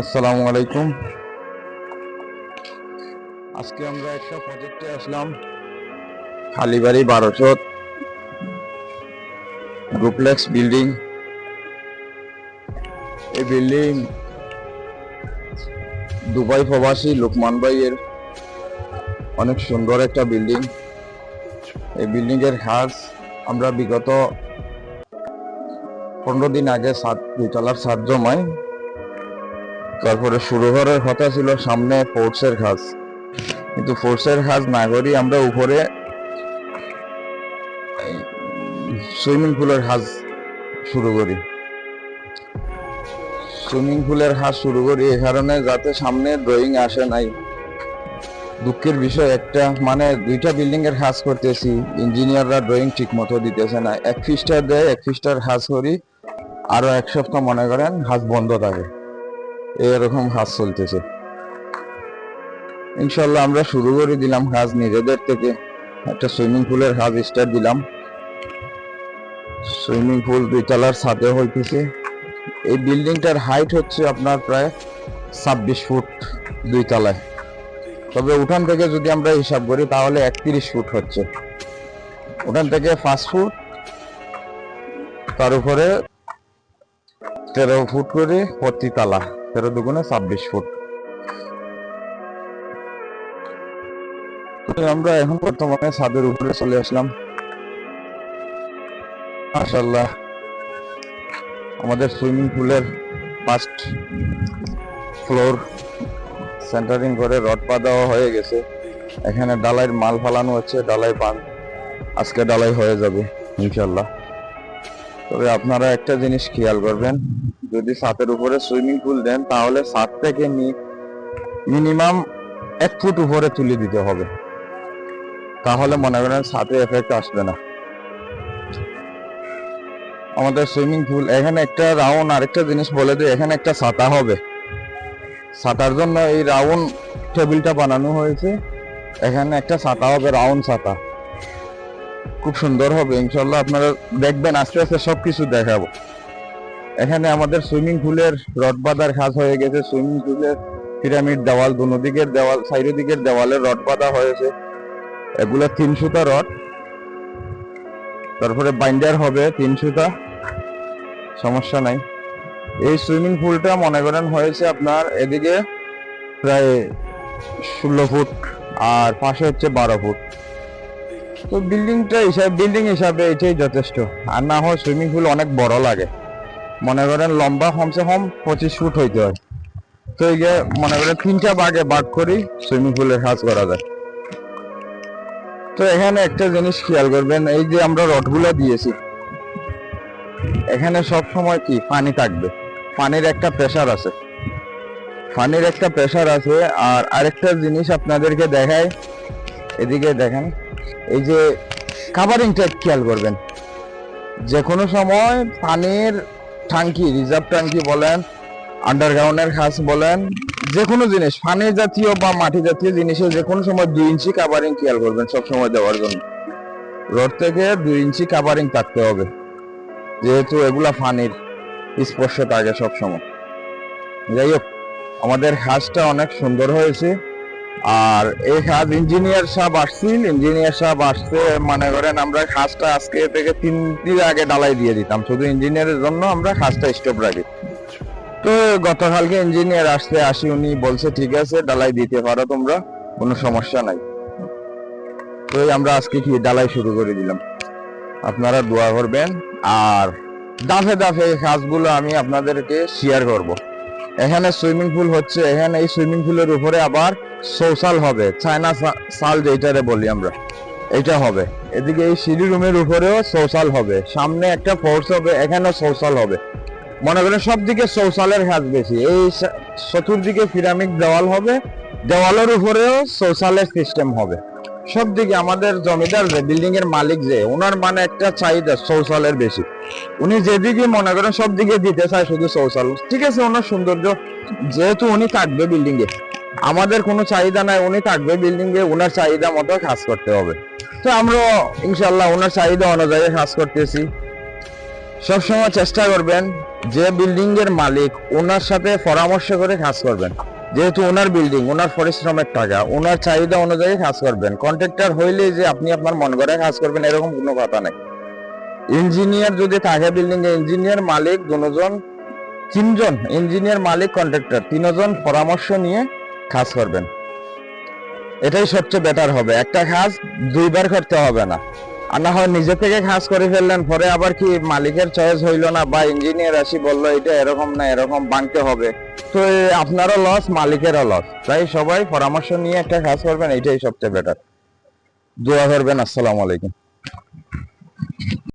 আসসালামু আলাইকুম। আজকে আমরা একটা প্রজেক্টে আসলাম। হালিবাড়ি বারোচত ডুপ্লেক্স বিল্ডিং এই বিল্ডিং দুবাই প্রবাসী লোকমান ভাইয়ের। অনেক সুন্দর একটা বিল্ডিং এই বিল্ডিং এর কাজ আমরা বিগত পনেরো দিন আগে সাত দুইতলার সাত জমাই তারপরে শুরু করার কথা ছিল সামনে ফোর্সের কাজ কিন্তু ফোর্সের কাজ না করি আমরা উপরে সুইমিং পুলের কাজ শুরু করি। সুইমিং পুলের কাজ শুরু করি এ কারণে যাতে সামনে ড্রয়িং আসে নাই। দুঃখের বিষয় একটা মানে দুইটা বিল্ডিং এর কাজ করতেছি, ইঞ্জিনিয়াররা ড্রয়িং ঠিক মতো দিতেছে না। এক ফিস্টার দেয়, এক ফিস্টার কাজ করি আরও এক সপ্তাহ মনে করেন কাজ বন্ধ থাকে। এরকম কাজ চলতেছে। ইনশাল্লাহ আমরা শুরু করে দিলাম কাজ নিজেদের থেকে। একটা সুইমিং পুলের কাজ স্টার্ট দিলাম। সুইমিং পুল দুইতলার ছাদে হইতেছে। এই বিল্ডিংটার হাইট হচ্ছে আপনার প্রায় ছাব্বিশ ফুট দুই তলায়। তবে উঠান থেকে যদি আমরা হিসাব করি তাহলে একত্রিশ ফুট হচ্ছে। উঠান থেকে পাঁচ ফুট। তার উপরে তেরো ফুট করে প্রতি তালা, তেরো দুগুণে ছাব্বিশ ফুট। আমরা এখন বর্তমানে ছাদের উপরে চলে আসলাম। মাশাল্লাহ আমাদের সুইমিং পুলের ফার্স্ট ফ্লোর সেন্টারিং করে রড পা দেওয়া হয়ে গেছে। এখানে ডালাইয়ের মাল ফালানো হচ্ছে ডালাই পান আজকে ডালাই হয়ে যাবে ইনশাল্লাহ তবে আপনারা একটা জিনিস খেয়াল করবেন যদি ছাদের উপরে সুইমিং পুল দেন, তাহলে ছাদ থেকে মিনিমাম এক ফুট উপরে তুলে দিতে হবে। তাহলে মনে করেন ছাদে এফেক্ট আসবে না। আমাদের সুইমিং পুল এখানে একটা রাউন্ড আরেকটা জিনিস বলে দিই, এখানে একটা ছাতা হবে। ছাতার জন্য এই রাউন্ড টেবিলটা বানানো হয়েছে। এখানে একটা ছাতা হবে রাউন্ড ছাতা। খুব সুন্দর হবে ইনশাল্লাহ আপনারা দেখবেন, আস্তে আস্তে সবকিছু দেখাবো। এখানে আমাদের সুইমিং পুলের রড বাঁধার কাজ হয়ে গেছে। সুইমিং পুলের পিরামিড দেওয়াল দুনো দিকের দেওয়াল সাইডের দিকের দেওয়ালে রড বাঁধা হয়েছে। এগুলো তিন সুতা রড। তারপরে বাইন্ডার হবে তিন সুতা। সমস্যা নাই। এই সুইমিং পুলটা মনে করেন হয়েছে আপনার এদিকে প্রায় ষোলো ফুট আর পাশে হচ্ছে বারো ফুট। তো বিল্ডিংটা হিসাবে বিল্ডিং হিসাবে এটাই যথেষ্ট। আর না হয় সুইমিং পুল অনেক বড় লাগে। মনে করেন লম্বা কমসে কম পঁচিশ ফুট হইতে হয়। তো এই যে মনে করেন তিনটা বাগে বাগ করি, সুইমিং পুলের কাজ করা যায়। তো এখানে একটা জিনিস খেয়াল করবেন, এই যে আমরা রডগুলো দিয়েছি, এখানে সব সময় কি পানি থাকবে। পানির একটা প্রেশার আছে। পানির একটা প্রেশার আছে, আর আরেকটা জিনিস আপনাদেরকে দেখায় এদিকে দেখেন, এই যে কাভারিংটা খেয়াল করবেন। যে কোনো সময় পানির ট্যাঙ্কি রিজার্ভ ট্যাঙ্কি বলেন আন্ডারগ্রাউন্ডের খাস বলেন যে কোনো জিনিস পানি জাতীয় বা মাটি জাতীয় জিনিসে যে কোনো সময় দুই ইঞ্চি কাভারিং খেয়াল করবেন সব সময় দেওয়ার জন্য। রোড থেকে দুই ইঞ্চি কাভারিং থাকতে হবে, যেহেতু এগুলা পানির স্পর্শ থাকে সব সময়। যাই হোক, আমাদের হাঁসটা অনেক সুন্দর হয়েছে। আর এই হাঁস ইঞ্জিনিয়ার সাহেব আসছিল ইঞ্জিনিয়ার সাহেব আসতে মনে করেন আমরা হাঁসটা আজকে থেকে তিন দিন আগে ডালাই দিয়ে দিতাম। শুধু ইঞ্জিনিয়ারের জন্য আমরা হাঁসটা স্টপ রাখি তো গতকালকে ইঞ্জিনিয়ার আসতে আসি উনি বলছে, ঠিক আছে ডালাই দিতে পারো তোমরা, কোনো সমস্যা নাই। তো আমরা আজকে কি ডালাই শুরু করে দিলাম। আপনারা দোয়া করবেন, আর দাফে দাফে এই কাজগুলো আমি আপনাদেরকে শেয়ার করব। এখানে সুইমিং পুল হচ্ছে, এখানে এই সুইমিং পুলের উপরে আবার সোশ্যাল হবে। চায়না সাল যেটারে বলি আমরা এটা হবে। এদিকে এই সিঁড়ি রুমের উপরেও সোশ্যাল হবে। সামনে একটা ফোর্স হবে, এখানেও সোশ্যাল হবে। মনে করেন সব দিকে শৌচালয়ের কাজ বেশি। এই চতুর্দিকে পিরামিড দেওয়াল হবে, দেওয়ালের উপরেও শৌচালয়ের সিস্টেম হবে। সব দিকে আমাদের জমিদার যে বিল্ডিং এর মালিক যে, ওনার মানে একটা চাহিদা শৌচালয়ের বেশি। উনি যেদিকে মনে করেন সব দিকে দিতে চায় শুধু শৌচালয়। ঠিক আছে, ওনার সৌন্দর্য, যেহেতু উনি থাকবে বিল্ডিং এ, আমাদের কোনো চাহিদা নাই, উনি থাকবে বিল্ডিং এ ওনার চাহিদা মতো কাজ করতে হবে। তো আমরা ইনশাল্লাহ ওনার চাহিদা অনুযায়ী কাজ করতেছি। সবসময় চেষ্টা করবেন যে বিল্ডিং এর মালিক ওনার সাথে পরামর্শ করে কাজ করবেন। যেহেতু ওনার বিল্ডিং ওনার পরিশ্রমের টাকা, ওনার চাহিদা অনুযায়ী কাজ করবেন। কন্ট্রাক্টর হইলে যে আপনি আপনার মন করে কাজ করবেন, এরকম কোনো কথা নেই। ইঞ্জিনিয়ার যদি থাকে বিল্ডিং এ ইঞ্জিনিয়ার মালিক দুজন, তিনজন ইঞ্জিনিয়ার মালিক কন্ট্রাক্টর তিনজন পরামর্শ নিয়ে কাজ করবেন। এটাই সবচেয়ে বেটার হবে। একটা কাজ দুইবার করতে হবে না। আর না হয় নিজে থেকে কাজ করে ফেললেন, পরে আবার কি মালিকের চয়েস হইল না, বা ইঞ্জিনিয়ার আসি বলল, এটা এরকম না, এরকম বানতে হবে। তো আপনারও লস মালিকেরও লস তাই সবাই পরামর্শ নিয়ে একটা কাজ করবেন এটাই সবচেয়ে বেটার দোয়া করবেন, আসসালামু আলাইকুম।